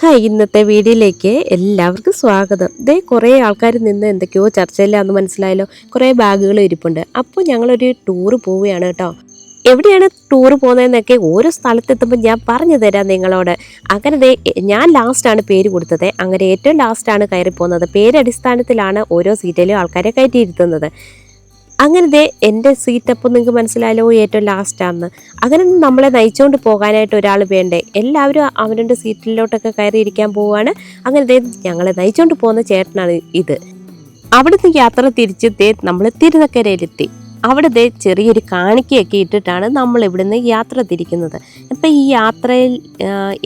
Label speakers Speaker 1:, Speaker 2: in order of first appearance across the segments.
Speaker 1: Hi ഇന്നത്തെ വീഡിയോയിലേക്ക് എല്ലാവർക്കും സ്വാഗതം. ദേ കുറേ ആൾക്കാർ നിന്ന് എന്തൊക്കെയോ ചർച്ചയില്ലാന്ന് മനസ്സിലായല്ലോ. കുറേ ബാഗുകൾ ഇരിപ്പുണ്ട്. അപ്പോൾ ഞങ്ങളൊരു ടൂറ് പോവുകയാണ് കേട്ടോ. എവിടെയാണ് ടൂറ് പോകുന്നതെന്നൊക്കെ ഓരോ സ്ഥലത്തെത്തുമ്പോൾ ഞാൻ പറഞ്ഞു തരാം നിങ്ങളോട്. അങ്ങനെ ഞാൻ ലാസ്റ്റാണ് പേര് കൊടുത്തത്. അങ്ങനെ ഏറ്റവും ലാസ്റ്റാണ് കയറി പോകുന്നത് പേരടിസ്ഥാനത്തിലാണ് ഓരോ സീറ്റിലും ആൾക്കാരെ കയറ്റിയിരുത്തുന്നത്. അങ്ങനെ ദേ എന്റെ സീറ്റ് അപ്പം നിങ്ങൾക്ക് മനസ്സിലായാലോ ഏറ്റവും ലാസ്റ്റാണെന്ന് അങ്ങനെ നമ്മളെ നയിച്ചുകൊണ്ട് പോകാനായിട്ട് ഒരാൾ വേണ്ടേ? എല്ലാവരും അവരുടെ സീറ്റിലോട്ടൊക്കെ കയറിയിരിക്കാൻ പോവുകയാണ് അങ്ങനെ ദേ ഞങ്ങളെ നയിച്ചുകൊണ്ട് പോകുന്ന ചേട്ടനാണ് ഇത്. അവിടുന്ന് യാത്ര തിരിച്ച് ദേ നമ്മൾ തിരുനക്കരയിലെത്തി. അവിടെ ദേ ചെറിയൊരു കാണിക്കയൊക്കെ ഇട്ടിട്ടാണ് നമ്മൾ ഇവിടുന്ന് യാത്ര തിരിക്കുന്നത്. അപ്പം ഈ യാത്രയിൽ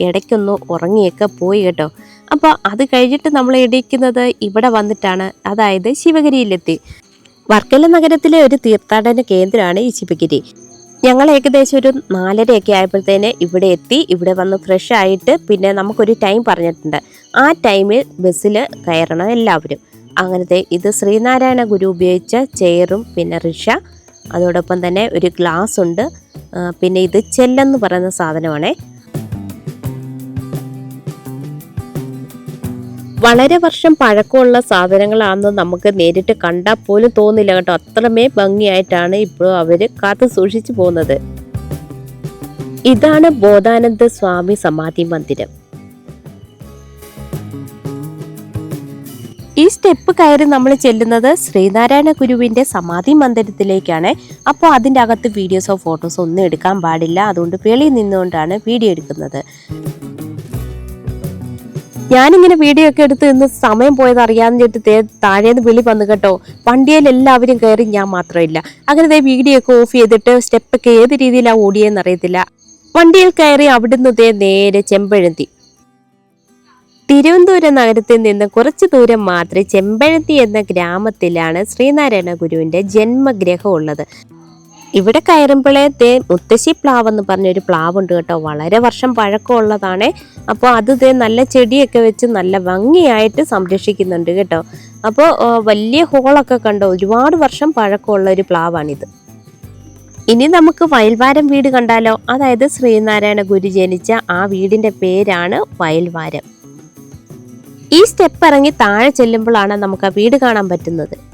Speaker 1: ഇടയ്ക്കൊന്ന് ഉറങ്ങിയൊക്കെ പോയി കേട്ടോ. അപ്പോൾ അത് കഴിഞ്ഞിട്ട് നമ്മൾ ഇടിക്കുന്നത് ഇവിടെ വന്നിട്ടാണ്. അതായത് ശിവഗിരിയിലെത്തി. വർക്കല നഗരത്തിലെ ഒരു തീർത്ഥാടന കേന്ദ്രമാണ് ഈ ചിപ്പിക്കിരി ഞങ്ങൾ ഏകദേശം ഒരു നാലരയൊക്കെ ആയപ്പോഴത്തേന് ഇവിടെ എത്തി ഇവിടെ വന്ന് ഫ്രഷ് ആയിട്ട് പിന്നെ നമുക്കൊരു ടൈം പറഞ്ഞിട്ടുണ്ട്. ആ ടൈമിൽ ബസ്സിൽ കയറണം എല്ലാവരും. അങ്ങനത്തെ ഇത് ശ്രീനാരായണ ഗുരു ഉപയോഗിച്ച ചെയറും പിന്നെ റിഷ അതോടൊപ്പം തന്നെ ഒരു ഗ്ലാസ് ഉണ്ട്. പിന്നെ ഇത് ചെല്ലെന്ന് പറയുന്ന സാധനമാണേ. വളരെ വർഷം പഴക്കമുള്ള സാധനങ്ങളാണെന്ന് നമുക്ക് നേരിട്ട് കണ്ടാൽ പോലും തോന്നില്ല കേട്ടോ. അത്രമേ ഭംഗിയായിട്ടാണ് ഇപ്പോഴും അവർ കാത്തു സൂക്ഷിച്ചു പോകുന്നത്. ഇതാണ് ബോധാനന്ദ സ്വാമി സമാധി മന്ദിരം. ഈ സ്റ്റെപ്പ് കയറി നമ്മൾ ചെല്ലുന്നത് ശ്രീനാരായണ ഗുരുവിന്റെ സമാധി മന്ദിരത്തിലേക്കാണ്. അപ്പോൾ അതിന്റെ അകത്ത് വീഡിയോസോ ഫോട്ടോസോ ഒന്നും എടുക്കാൻ പാടില്ല. അതുകൊണ്ട് വെളിയിൽ നിന്നുകൊണ്ടാണ് വീഡിയോ എടുക്കുന്നത്. ഞാനിങ്ങനെ വീഡിയോ ഒക്കെ എടുത്ത് ഇന്ന് സമയം പോയത് അറിയാന്ന് ചേട്ട് താഴേന്ന് വിളി വന്നു കേട്ടോ. വണ്ടിയിൽ എല്ലാവരും കയറി ഞാൻ മാത്രമില്ല. അങ്ങനെ ദേ വീഡിയോ ഒക്കെ ഓഫ് ചെയ്തിട്ട് സ്റ്റെപ്പൊക്കെ ഏത് രീതിയിലാണ് ഓടിയെന്ന് അറിയത്തില്ല. വണ്ടിയിൽ കയറി അവിടുന്ന് ദേ നേരെ ചെമ്പഴന്തി തിരുവനന്തപുരം നഗരത്തിൽ നിന്ന് കുറച്ച് ദൂരം മാത്രമേ ചെമ്പഴന്തി എന്ന ഗ്രാമത്തിലാണ് ശ്രീനാരായണ ഗുരുവിന്റെ ജന്മഗ്രഹം ഉള്ളത്. ഇവിടെ കയറുമ്പോഴേ ദേ മുത്തശ്ശി പ്ലാവ് എന്ന് പറഞ്ഞൊരു പ്ലാവ് ഉണ്ട് കേട്ടോ. വളരെ വർഷം പഴക്കമുള്ളതാണ്. അപ്പോൾ അത് ദേ നല്ല ചെടിയൊക്കെ വെച്ച് നല്ല ഭംഗിയായിട്ട് സംരക്ഷിക്കുന്നുണ്ട് കേട്ടോ. അപ്പോൾ വലിയ ഹോളൊക്കെ കണ്ടോ? ഒരുപാട് വർഷം പഴക്കമുള്ള ഒരു പ്ലാവാണിത്. ഇനി നമുക്ക് വയൽവാരം വീട് കണ്ടാലോ? അതായത് ശ്രീനാരായണ ഗുരു ജനിച്ച ആ വീടിന്റെ പേരാണ് വയൽവാരം. ഈ സ്റ്റെപ്പ് ഇറങ്ങി താഴെ ചെല്ലുമ്പോഴാണ് നമുക്ക് ആ വീട് കാണാൻ പറ്റുന്നത്.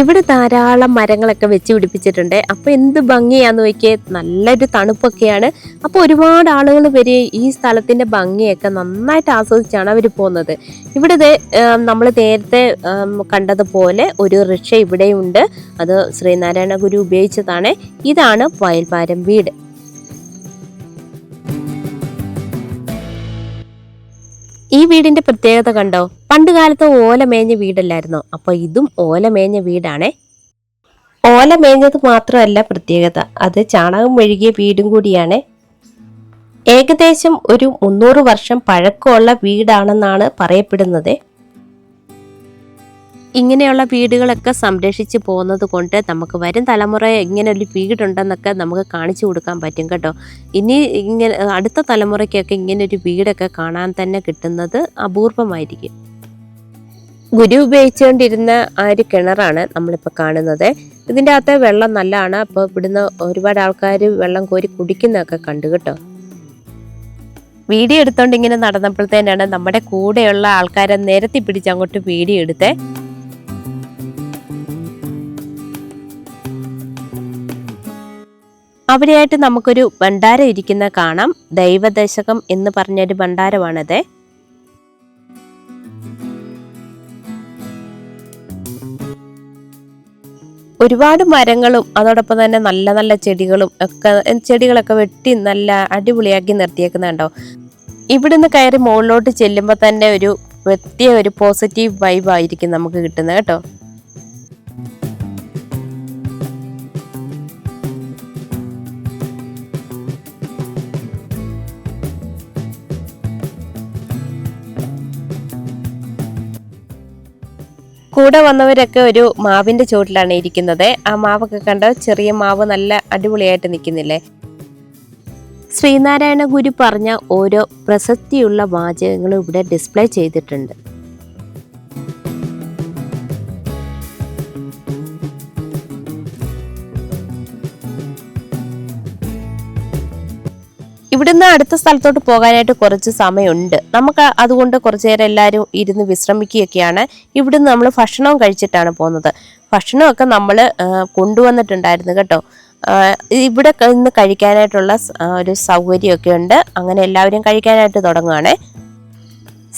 Speaker 1: ഇവിടെ ധാരാളം മരങ്ങളൊക്കെ വെച്ച് പിടിപ്പിച്ചിട്ടുണ്ട്. അപ്പൊ എന്ത് ഭംഗിയാന്ന് നോക്കിയേ? നല്ലൊരു തണുപ്പൊക്കെയാണ്. അപ്പൊ ഒരുപാട് ആളുകൾ വരെ ഈ സ്ഥലത്തിന്റെ ഭംഗിയൊക്കെ നന്നായിട്ട് ആസ്വദിച്ചാണ് അവർ പോകുന്നത്. ഇവിടെ നമ്മൾ നേരത്തെ കണ്ടതുപോലെ ഒരു റിക്ഷ ഇവിടെയുണ്ട്. അത് ശ്രീനാരായണ ഗുരു ഉപയോഗിച്ചതാണ്. ഇതാണ് വയൽപാരം വീട്. ഈ വീടിന്റെ പ്രത്യേകത കണ്ടോ? പണ്ട് കാലത്ത് ഓല മേഞ്ഞ വീടല്ലായിരുന്നോ? അപ്പൊ ഇതും ഓല മേഞ്ഞ വീടാണേ. ഓല മേഞ്ഞത് മാത്രമല്ല പ്രത്യേകത. അത് ചാണകം മെഴുകിയ വീടും കൂടിയാണ്. ഏകദേശം ഒരു മുന്നൂറ് വർഷം പഴക്കമുള്ള വീടാണെന്നാണ് പറയപ്പെടുന്നത്. ഇങ്ങനെയുള്ള വീടുകളൊക്കെ സംരക്ഷിച്ച് പോകുന്നത് കൊണ്ട് നമുക്ക് വരും തലമുറ ഇങ്ങനെ ഒരു വീടുണ്ടെന്നൊക്കെ നമുക്ക് കാണിച്ചു കൊടുക്കാൻ പറ്റും കേട്ടോ. ഇനി ഇങ്ങനെ അടുത്ത തലമുറയ്ക്കൊക്കെ ഇങ്ങനെ ഒരു വീടൊക്കെ കാണാൻ തന്നെ കിട്ടുന്നത് അപൂർവമായിരിക്കും. ഗുരു ഉപയോഗിച്ചുകൊണ്ടിരുന്ന ആ ഒരു കിണറാണ് നമ്മളിപ്പോൾ കാണുന്നത്. ഇതിന്റെ അകത്തെ വെള്ളം നല്ലതാണ്. അപ്പോൾ ഇവിടുന്ന് ഒരുപാട് ആൾക്കാർ വെള്ളം കോരി കുടിക്കുന്നതൊക്കെ കണ്ടു കേട്ടോ. വീഡിയോ എടുത്തോണ്ട് ഇങ്ങനെ നടന്നപ്പോഴത്തേനാണ് നമ്മുടെ കൂടെയുള്ള ആൾക്കാരെ നിരത്തി പിടിച്ച് അങ്ങോട്ട് വീഡിയോ എടുത്തേ. അവിടെയായിട്ട് നമുക്കൊരു ഭണ്ഡാരം ഇരിക്കുന്ന കാണാം. ദൈവദശകം എന്ന് പറഞ്ഞൊരു ഭണ്ഡാരമാണത്. ഒരുപാട് മരങ്ങളും അതോടൊപ്പം തന്നെ നല്ല നല്ല ചെടികളും ഒക്കെ ചെടികളൊക്കെ വെട്ടി നല്ല അടിപൊളിയാക്കി നിർത്തിയേക്കുന്നുണ്ടോ? ഇവിടുന്ന് കയറി മുകളിലോട്ട് ചെല്ലുമ്പോൾ തന്നെ ഒരു പ്രത്യേക ഒരു പോസിറ്റീവ് വൈബ് ആയിരിക്കും നമുക്ക് കിട്ടുന്നത് കേട്ടോ. കൂടെ വന്നവരൊക്കെ ഒരു മാവിന്റെ ചുവട്ടിലാണ് ഇരിക്കുന്നത്. ആ മാവൊക്കെ കണ്ട ചെറിയ മാവ് നല്ല അടിപൊളിയായിട്ട് നിൽക്കുന്നില്ലേ? ശ്രീനാരായണ ഗുരു പറഞ്ഞ ഓരോ പ്രസക്തിയുള്ള വാചകങ്ങളും ഇവിടെ ഡിസ്പ്ലേ ചെയ്തിട്ടുണ്ട്. ഇവിടുന്ന് അടുത്ത സ്ഥലത്തോട്ട് പോകാനായിട്ട് കുറച്ച് സമയമുണ്ട്. നമുക്ക് അതുകൊണ്ട് കുറച്ചു നേരം എല്ലാവരും ഇരുന്ന് വിശ്രമിക്കുകയൊക്കെയാണ്. ഇവിടുന്ന് നമ്മൾ ഭക്ഷണവും കഴിച്ചിട്ടാണ് പോകുന്നത്. ഭക്ഷണമൊക്കെ നമ്മൾ കൊണ്ടുവന്നിട്ടുണ്ടായിരുന്നു കേട്ടോ. ഇവിടെ ഇന്ന് കഴിക്കാനായിട്ടുള്ള ഒരു സൗകര്യമൊക്കെ ഉണ്ട് അങ്ങനെ എല്ലാവരും കഴിക്കാനായിട്ട് തുടങ്ങുകയാണേ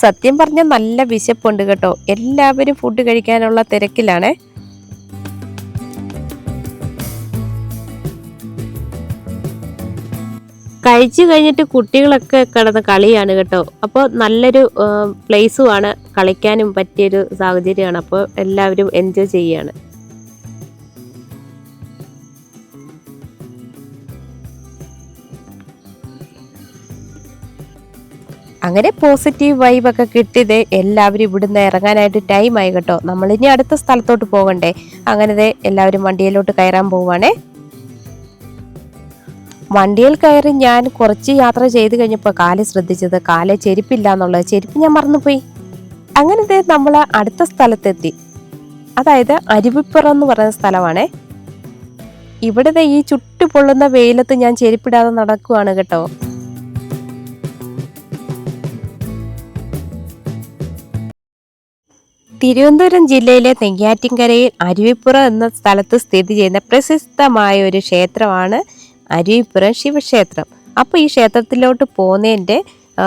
Speaker 1: സത്യം പറഞ്ഞാൽ നല്ല വിശപ്പുണ്ട് കേട്ടോ. എല്ലാവരും ഫുഡ് കഴിക്കാനുള്ള തിരക്കിലാണേ. കഴിച്ചു കഴിഞ്ഞിട്ട് കുട്ടികളൊക്കെ കിടന്ന് കളിയാണ് കേട്ടോ. അപ്പോൾ നല്ലൊരു പ്ലേസുമാണ് കളിക്കാനും പറ്റിയൊരു സാഹചര്യമാണ്. അപ്പോൾ എല്ലാവരും എൻജോയ് ചെയ്യുകയാണ് അങ്ങനെ പോസിറ്റീവ് വൈബ് ഒക്കെ കിട്ടിയത് എല്ലാവരും ഇവിടുന്ന് ഇറങ്ങാനായിട്ട് ടൈം ആയി കേട്ടോ. നമ്മളിനി അടുത്ത സ്ഥലത്തോട്ട് പോകണ്ടേ. അങ്ങനെ എല്ലാവരും വണ്ടിയിലോട്ട് കയറാൻ പോവുകയാണേ വണ്ടിയിൽ കയറി ഞാൻ കുറച്ച് യാത്ര ചെയ്ത് കഴിഞ്ഞപ്പോൾ കാൽ ശ്രദ്ധിച്ചത് കാൽ ചെരുപ്പില്ല എന്നുള്ളത് ചെരുപ്പ് ഞാൻ മറന്നുപോയി. അങ്ങനെ നമ്മൾ അടുത്ത സ്ഥലത്തെത്തി. അതായത് അരുവിപ്പുറം എന്ന് പറയുന്ന സ്ഥലമാണേ. ഇവിടുത്തെ ഈ ചുട്ടു പൊള്ളുന്ന വെയിലത്ത് ഞാൻ ചെരുപ്പിടാതെ നടക്കുവാണ് കേട്ടോ. തിരുവനന്തപുരം ജില്ലയിലെ നെയ്യാറ്റിൻകരയിൽ അരുവിപ്പുറം എന്ന സ്ഥലത്ത് സ്ഥിതി ചെയ്യുന്ന പ്രശസ്തമായ ഒരു ക്ഷേത്രമാണ് അരുവിപ്പുറം ശിവക്ഷേത്രം. അപ്പോൾ ഈ ക്ഷേത്രത്തിലോട്ട് പോകുന്നതിന്റെ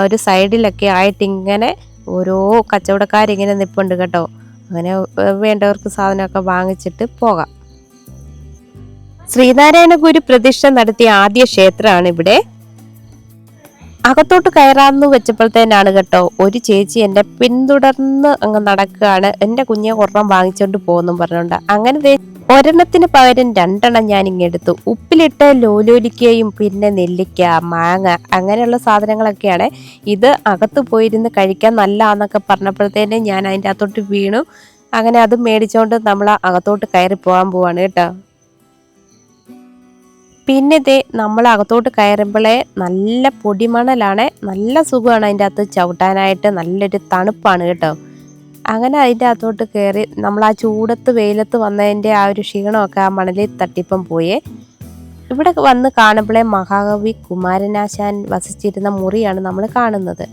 Speaker 1: ഒരു സൈഡിലൊക്കെ ആയിട്ട് ഇങ്ങനെ ഓരോ കച്ചവടക്കാരിങ്ങനെ നിൽപ്പുണ്ട് കേട്ടോ. അങ്ങനെ വേണ്ടവർക്ക് സാധനമൊക്കെ വാങ്ങിച്ചിട്ട് പോകാം. ശ്രീനാരായണ ഗുരു പ്രതിഷ്ഠ നടത്തിയ ആദ്യ ക്ഷേത്രമാണ് ഇവിടെ. അകത്തോട്ട് കയറാമെന്ന് വെച്ചപ്പോഴത്തേനാണ് കേട്ടോ ഒരു ചേച്ചി എന്നെ പിന്തുടർന്ന് അങ്ങ് നടക്കുകയാണ്. എന്റെ കുഞ്ഞെ ഒരെണ്ണം വാങ്ങിച്ചോണ്ട് പോകുന്നു പറഞ്ഞുകൊണ്ട്. അങ്ങനെ ഒരെണ്ണത്തിന് പകരം രണ്ടെണ്ണം ഞാൻ ഇങ്ങെടുത്തു ഉപ്പിലിട്ട് ലോലോലിക്കയും പിന്നെ നെല്ലിക്ക മാങ്ങ അങ്ങനെയുള്ള സാധനങ്ങളൊക്കെയാണ്. ഇത് അകത്ത് പോയിരുന്ന് കഴിക്കാൻ നല്ലതാന്നൊക്കെ പറഞ്ഞപ്പോഴത്തേനും ഞാൻ അതിന്റെ അകത്തോട്ട് വീണു. അങ്ങനെ അത് മേടിച്ചോണ്ട് നമ്മൾ അകത്തോട്ട് കയറി പോകാൻ പോവാണ് കേട്ടോ. പിന്നെ ഇതേ നമ്മൾ അകത്തോട്ട് കയറുമ്പോഴേ നല്ല പൊടിമണലാണ്. നല്ല സുഖമാണ് അതിന്റെ അകത്ത് ചവിട്ടാനായിട്ട്. നല്ലൊരു തണുപ്പാണ് കേട്ടോ. അങ്ങനെ അതിന്റെ അകത്തോട്ട് കയറി നമ്മൾ ആ ചൂടത്ത് വെയിലത്ത് വന്നതിന്റെ ആ ഒരു ക്ഷീണമൊക്കെ ആ മണലിൽ തട്ടിപ്പം പോയേ. ഇവിടെ വന്ന് കാണുമ്പോഴേ മഹാകവി കുമാരനാശാൻ വസിച്ചിരുന്ന മുറിയാണ് നമ്മൾ കാണുന്നത്.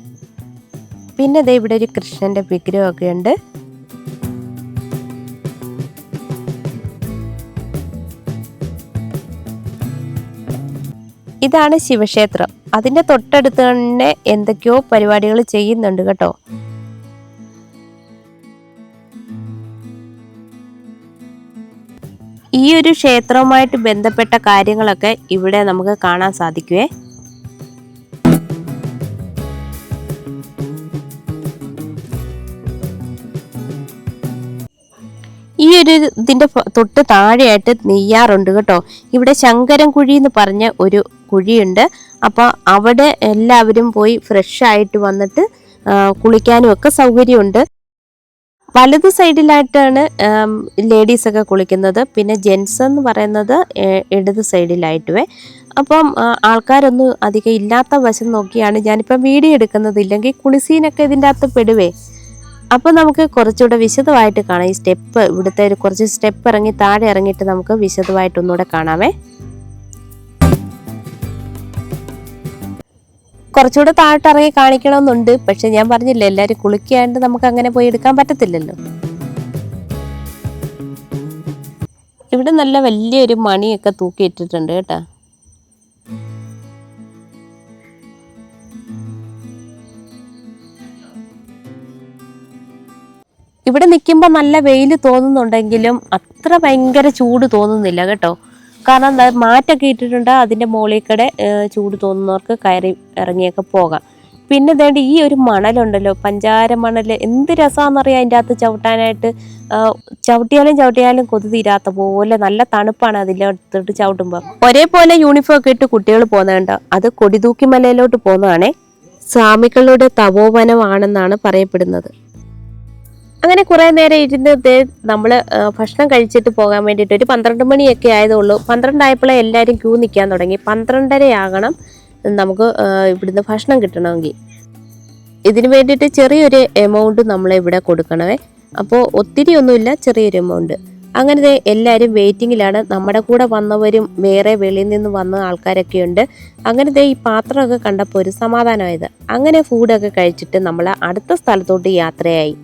Speaker 1: പിന്നെ ദേ ഇവിടെ ഒരു കൃഷ്ണന്റെ വിഗ്രഹമൊക്കെ ഉണ്ട്. ഇതാണ് ശിവക്ഷേത്രം. അതിന്റെ തൊട്ടടുത്ത് തന്നെ എന്തൊക്കെയോ പരിപാടികൾ ചെയ്യുന്നുണ്ട് കേട്ടോ. ഈ ഒരു ക്ഷേത്രവുമായിട്ട് ബന്ധപ്പെട്ട കാര്യങ്ങളൊക്കെ ഇവിടെ നമുക്ക് കാണാൻ സാധിക്കുവേ. ഈ ഒരു ഇതിന്റെ തൊട്ട് താഴെയായിട്ട് നെയ്യാറുണ്ട് കേട്ടോ. ഇവിടെ ശങ്കരൻ കുഴി എന്ന് പറഞ്ഞ ഒരു കുഴിയുണ്ട്. അപ്പോൾ അവിടെ എല്ലാവരും പോയി ഫ്രഷ് ആയിട്ട് വന്നിട്ട് കുളിക്കാനും ഒക്കെ സൗകര്യമുണ്ട്. വലത് സൈഡിലായിട്ടാണ് ലേഡീസ് ഒക്കെ കുളിക്കുന്നത്. പിന്നെ ജെൻസ് എന്ന് പറയുന്നത് ഇടത് സൈഡിലായിട്ടുവേ. അപ്പം ആൾക്കാരൊന്നും അധികം ഇല്ലാത്ത വശം നോക്കിയാണ് ഞാനിപ്പം വീഡിയോ എടുക്കുന്നത്. ഇല്ലെങ്കിൽ കുളിസീനൊക്കെ ഇതിന്റെ അകത്ത് പെടുവേ. അപ്പോൾ നമുക്ക് കുറച്ചുകൂടെ വിശദമായിട്ട് കാണാം. ഈ സ്റ്റെപ്പ് ഇവിടുത്തെ കുറച്ച് സ്റ്റെപ്പ് ഇറങ്ങി താഴെ ഇറങ്ങിയിട്ട് നമുക്ക് വിശദമായിട്ട് ഒന്നുകൂടെ കാണാമേ. കുറച്ചുകൂടെ താഴ്ത്തിറങ്ങി കാണിക്കണമെന്നുണ്ട്. പക്ഷെ ഞാൻ പറഞ്ഞില്ല എല്ലാവരും കുളിക്കാണ്ട് നമുക്ക് അങ്ങനെ പോയി എടുക്കാൻ പറ്റത്തില്ലല്ലോ. ഇവിടെ നല്ല വലിയൊരു മണിയൊക്കെ തൂക്കിയിട്ടിട്ടുണ്ട് കേട്ടാ. ഇവിടെ നിൽക്കുമ്പോൾ നല്ല വെയിൽ തോന്നുന്നുണ്ടെങ്കിലും അത്ര ഭയങ്കര ചൂട് തോന്നുന്നില്ല കേട്ടോ. കാരണം മാറ്റൊക്കെ ഇട്ടിട്ടുണ്ട്. അതിന്റെ മുകളിൽ ചൂട് തോന്നുന്നവർക്ക് കയറി ഇറങ്ങിയൊക്കെ പോകാം. പിന്നെ വേണ്ട ഈ ഒരു മണലുണ്ടല്ലോ പഞ്ചാര മണൽ എന്ത് രസമാണെന്നറിയാം അതിന്റെ അകത്ത് ചവിട്ടാനായിട്ട്? ചവിട്ടിയാലും ചവിട്ടിയാലും കൊതു തീരാത്ത പോലെ നല്ല തണുപ്പാണ് അതിലോട്ട് ചവിട്ടുമ്പോൾ ഒരേപോലെ യൂണിഫോം ഒക്കെ ഇട്ട് കുട്ടികൾ പോകുന്നുണ്ട് അത് കൊടിതൂക്കി മലയിലോട്ട് പോകുന്നതാണേ. സ്വാമികളുടെ തപോവനമാണെന്നാണ് പറയപ്പെടുന്നത്. അങ്ങനെ കുറെ നേരം ഇരുന്ന് നമ്മൾ ഭക്ഷണം കഴിച്ചിട്ട് പോകാൻ വേണ്ടിയിട്ട് ഒരു പന്ത്രണ്ട് മണിയൊക്കെ ആയതുള്ളൂ പന്ത്രണ്ടായപ്പോഴേ എല്ലാവരും ക്യൂ നിൽക്കാൻ തുടങ്ങി. പന്ത്രണ്ടര ആകണം നമുക്ക് ഇവിടുന്ന് ഭക്ഷണം കിട്ടണമെങ്കിൽ. ഇതിന് വേണ്ടിയിട്ട് ചെറിയൊരു എമൗണ്ട് നമ്മൾ ഇവിടെ കൊടുക്കണമേ. അപ്പോൾ ഒത്തിരി ഒന്നുമില്ല ചെറിയൊരു എമൗണ്ട്. അങ്ങനെ എല്ലാവരും വെയിറ്റിങ്ങിലാണ്. നമ്മുടെ കൂടെ വന്നവരും വേറെ വെളിയിൽ നിന്ന് വന്ന ആൾക്കാരൊക്കെ ഉണ്ട്. അങ്ങനെ ദേ ഈ പാത്രമൊക്കെ കണ്ടപ്പോൾ ഒരു സമാധാനമായത്. അങ്ങനെ ഫുഡൊക്കെ കഴിച്ചിട്ട് നമ്മൾ അടുത്ത സ്ഥലത്തോട്ട് യാത്രയായി.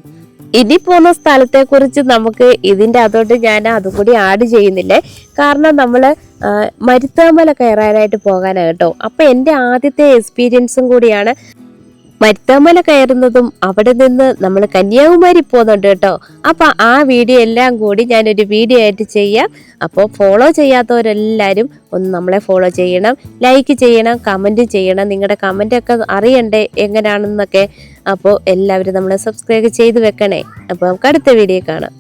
Speaker 1: ഇനി പോകുന്ന സ്ഥലത്തെ കുറിച്ച് നമുക്ക് ഇതിന്റെ അതോട്ട് ഞാൻ അതും കൂടി ആഡ് ചെയ്യുന്നില്ലേ? കാരണം നമ്മൾ മരുത്താമല കയറാനായിട്ട് പോകാനാണ് കേട്ടോ. അപ്പൊ എന്റെ ആദ്യത്തെ എക്സ്പീരിയൻസും കൂടിയാണ് മരുത്താമല കയറുന്നതും അവിടെ നിന്ന് നമ്മൾ കന്യാകുമാരി പോകുന്നുണ്ട് കേട്ടോ. അപ്പൊ ആ വീഡിയോ എല്ലാം കൂടി ഞാനൊരു വീഡിയോ ആയിട്ട് ചെയ്യാം. അപ്പോൾ ഫോളോ ചെയ്യാത്തവരെല്ലാവരും ഒന്ന് നമ്മളെ ഫോളോ ചെയ്യണം. ലൈക്ക് ചെയ്യണം കമന്റ് ചെയ്യണം. നിങ്ങളുടെ കമന്റൊക്കെ അറിയണ്ടേ? എങ്ങനെയാണെന്നൊക്കെ അപ്പോൾ എല്ലാവരും നമ്മളെ സബ്സ്ക്രൈബ് ചെയ്ത് വെക്കണേ. അപ്പോൾ നമുക്ക് അടുത്ത വീഡിയോ കാണാം.